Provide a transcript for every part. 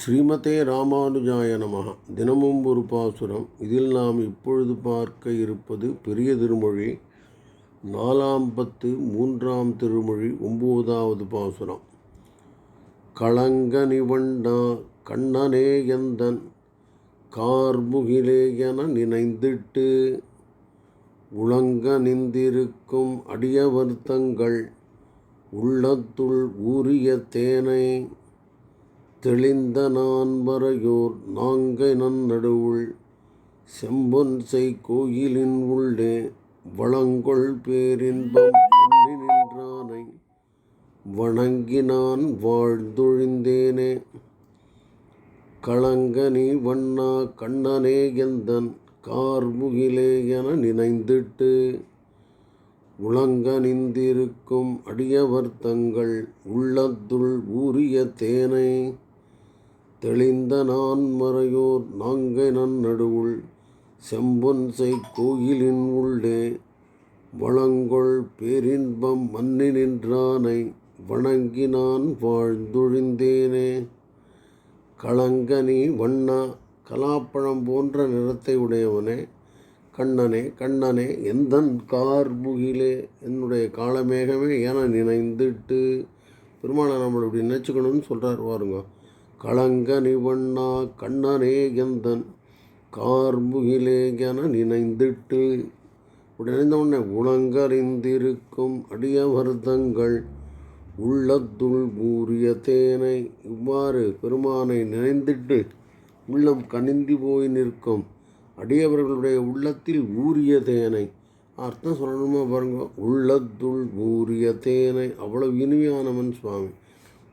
ஸ்ரீமதே ராமானுஜாய நமகா தினமும் ஒரு பாசுரம். இதில் நாம் இப்பொழுது பார்க்க இருப்பது பெரிய திருமொழி. நாலாம் பத்து மூன்றாம் திருமொழி ஒம்போதாவது பாசுரம். களங்க நிவண்டா கண்ணனே எந்தன் கார்முகிலே என நினைந்திட்டு உளங்க நிந்திருக்கும் அடியவர்த்தங்கள் உள்ளத்துள் ஊரிய தேனை தெளிந்த நான் வரையோர் நாங்கை நன்னடுவுள். செம்பொன் செய் கோயிலின் உள்ளே வளங்கொள் பேரின்பம் பண்ணி நின்றானை. வணங்கி நான் வாழ்ந்தொழிந்தேனே. களங்கனி வண்ணா கண்ணனே எந்தன் கார்முகிலே என நினைந்திட்டு. உளங்க நின்றிருக்கும் அடியவர் தங்கள் உள்ளத்துள் ஊறிய தேனை. தெளிந்த நான் மறையோர் நாங்கை நன்னடுவுள் செம்பொன் செய் கோயிலின் உள்ளே வளங்கொள் பேரின்பம் மன்னி நின்றானை வணங்கி நான் வாழ்ந்தொழிந்தேனே. களங்கனி வண்ணா கலாப்பழம் போன்ற நிறத்தை உடையவனே கண்ணனே கண்ணனே எந்தன் கார்முகிலே என்னுடைய காலமேகமே என நினைந்துட்டு பெருமாளை நம்மளை இப்படி நினச்சிக்கணும்னு சொல்கிறார் பாருங்க. களங்க நிவண்ணா கண்ணனே எந்தன் கார்முகிலே என நினைந்திட்டு உடனே உடனே உணங்கறிந்திருக்கும் அடியவர்தங்கள் உள்ளத்துள் ஊறிய தேனை இவ்வாறு பெருமானை நினைந்திட்டு உள்ளம் கனிந்து போய் நிற்கும் அடியவர்களுடைய உள்ளத்தில் ஊறிய தேனை. அர்த்தம் சொல்லணுமா பாருங்க? உள்ளத்துள் ஊறிய தேனை. அவ்வளவு இனிமையானவன் சுவாமி.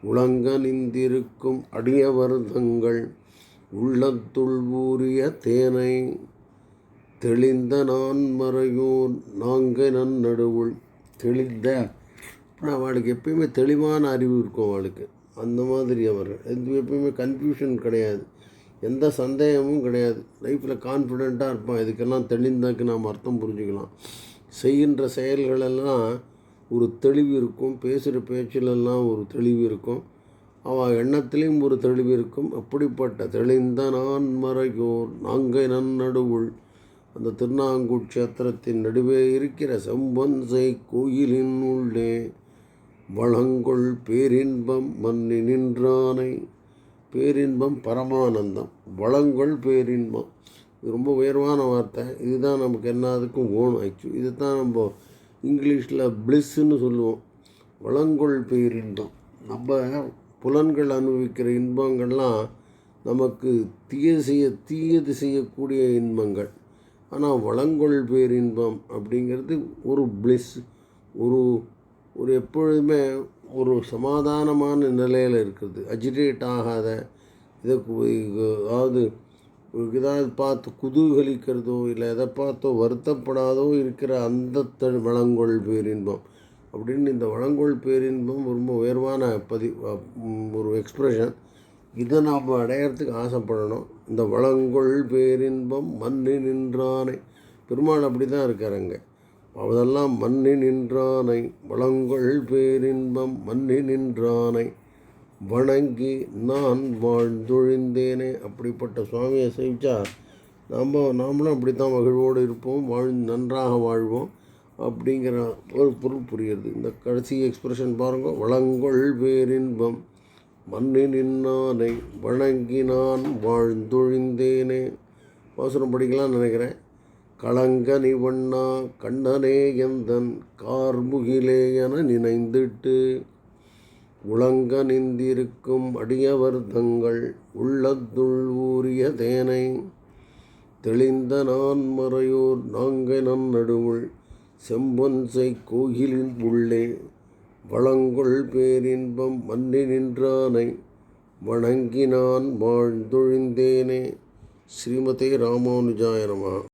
உளங்க நிந்திருக்கும் அடியவர்தங்கள் உள்ளத்துள் ஊறிய தேனை தெளிந்த நான் மறையோர் நன் நன்னடுவுள். தெளிந்த அவளுக்கு எப்பயுமே தெளிவான அறிவு இருக்கும் அவளுக்கு. அந்த மாதிரி அவர். இது எப்பயுமே கன்ஃபியூஷன் கிடையாது. எந்த சந்தேகமும் கிடையாது. லைஃப்பில் கான்ஃபிடெண்ட்டாக இருப்பான். இதுக்கெல்லாம் தெளிந்தாக்கு நாம் அர்த்தம் புரிஞ்சுக்கலாம். செய்கின்ற செயல்களெல்லாம் ஒரு தெளிவு இருக்கும் பேசுகிற பேச்சிலெல்லாம் ஒரு தெளிவு இருக்கும். அவள் எண்ணத்திலையும் ஒரு தெளிவு இருக்கும். அப்படிப்பட்ட தெளிந்த நான் மறையோர் நாங்கை நன்னடுவுள். அந்த திருநாங்கூர் கஷேத்திரத்தின் நடுவே இருக்கிற செம்பன்சை கோயிலின் உள்ளே வளங்கொள் பேரின்பம் மன்னி நின்றானை. பேரின்பம் பரமானந்தம் வளங்கொள் பேரின்பம். இது ரொம்ப உயர்வான வார்த்தை. இதுதான் நமக்கு எல்லாத்துக்கும் ஓணும். ஆக்சுவலி இது தான் நம்ம இங்கிலீஷில் பிளிஸ்ஸுன்னு சொல்லுவோம். வளங்கொள் பேரின்பம். நம்ம புலன்கள் அனுபவிக்கிற இன்பங்கள்லாம் நமக்கு தீய செய்ய தீயது செய்யக்கூடிய இன்பங்கள். ஆனால் வளங்கொள் பேரின்பம் அப்படிங்கிறது ஒரு பிளிஸ் ஒரு ஒரு எப்பொழுதுமே ஒரு சமாதானமான நிலையில் இருக்கிறது. அஜிடேட் ஆகாத இதுக்கு அதாவது ஏதாவது பார்த்து குதூகலிக்கிறதோ இல்லை எதை பார்த்தோ வருத்தப்படாதோ இருக்கிற அந்த த வளங்கொள் பேரின்பம். அப்படின்னு இந்த வளங்கொள் பேரின்பம் ரொம்ப உயர்வான பதி ஒரு எக்ஸ்ப்ரெஷன் இதை நாம் அடையிறதுக்கு ஆசைப்படணும். இந்த வளங்கொள் பேரின்பம் மண்ணி நின்றானை. பெருமாள் அப்படி தான் இருக்காருங்க அதெல்லாம் மண்ணு நின்றானை. வளங்கொள் பேரின்பம் மண்ணு நின்றானை. வணங்கி நான் வாழ்ந்தொழிந்தேனே. அப்படிப்பட்ட சுவாமியை சேவிச்சா நம்ம நாமளும் அப்படி தான் மகிழ்வோடு இருப்போம் வாழ் நன்றாக வாழ்வோம் அப்படிங்கிற ஒரு பொருள் புரியுது. இந்த கடைசி எக்ஸ்பிரஷன் பாருங்கள் வளங்கொள் வேரின்பம் மண்ணி நின்னானை வணங்கி நான் வாழ்ந்தொழிந்தேனே. வாசனம் படிக்கலாம்னு நினைக்கிறேன். களங்க நிவண்ணா கண்ணனே எந்தன் கார்முகிலே என நினைந்திட்டு உளங்க நிந்திருக்கும் அடியவர் தங்கள் உள்ளத்துள் ஊறிய தேனை தெளிந்த நான் மறையோர் நாங்கள் நன்னடுவுள் செம்பொன்சை கோயிலின் உள்ளே வளங்கொள் பேரின்பம் மன்னி நின்றானை வணங்கி நான் வாழ்ந்தொழிந்தேனே. ஸ்ரீமதே ராமானுஜாய நம.